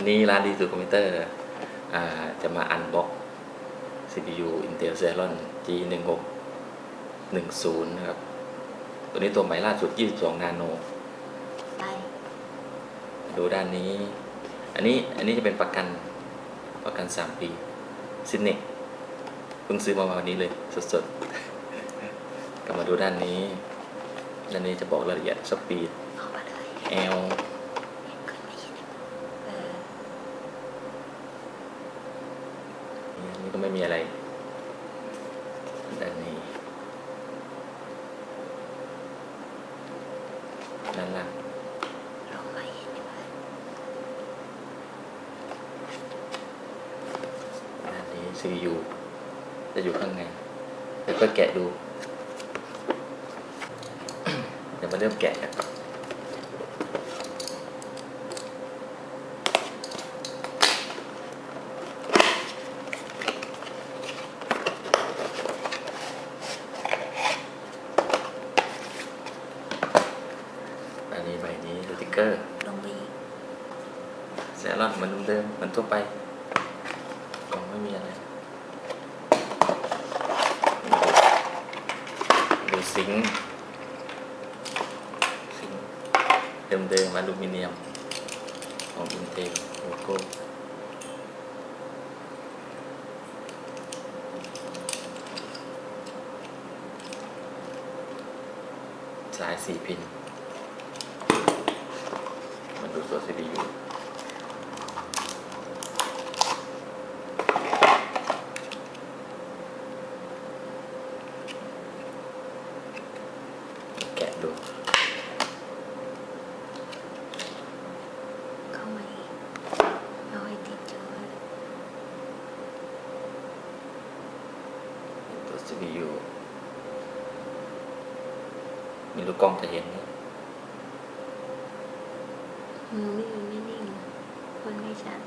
วันนี้ร้านดีสุคอมพิวเตอร์อ่าจะมาอันบ็อก CPU Intel Celeron G16 10 นะครับ ตัวนี้ตัวใหม่ล่าสุด 22 นาโนไปดูด้านนี้ อันนี้อันนี้จะเป็นประกันประกัน 3 ปีซินเนกเพิ่งซื้อมาวันนี้เลยสดๆ กลับมาดูด้านนี้ ด้านนี้จะบอกรายละเอียดสปีด ออกมาเลย L ขึ้นไม่ยินเออ อั นนี้ก็ไม่มีอะไรด้านนี้ด้านล่างด้านนี้ CPU จะอยู่ข้างในเดี๋ยวก็แกะดู เดี๋ยวมาเริ่มแกะกันนี้ใบนี้สติ กเกอร์ลงไปอีกแซลอนเหมือนเดิมเหมือนทั่วไปกล่องไม่มีอะไรดูซิงค์ซิงค์เดิมๆอลูมิเนียมของอินเทลโลโก้สายสี่พิน มาดูตัว CPU แกะดูเข้ามาอีกเอาให้ติดจอเลย ตัว CPU มือไม่อยู่ไม่นิ่งพูดไม่ชัด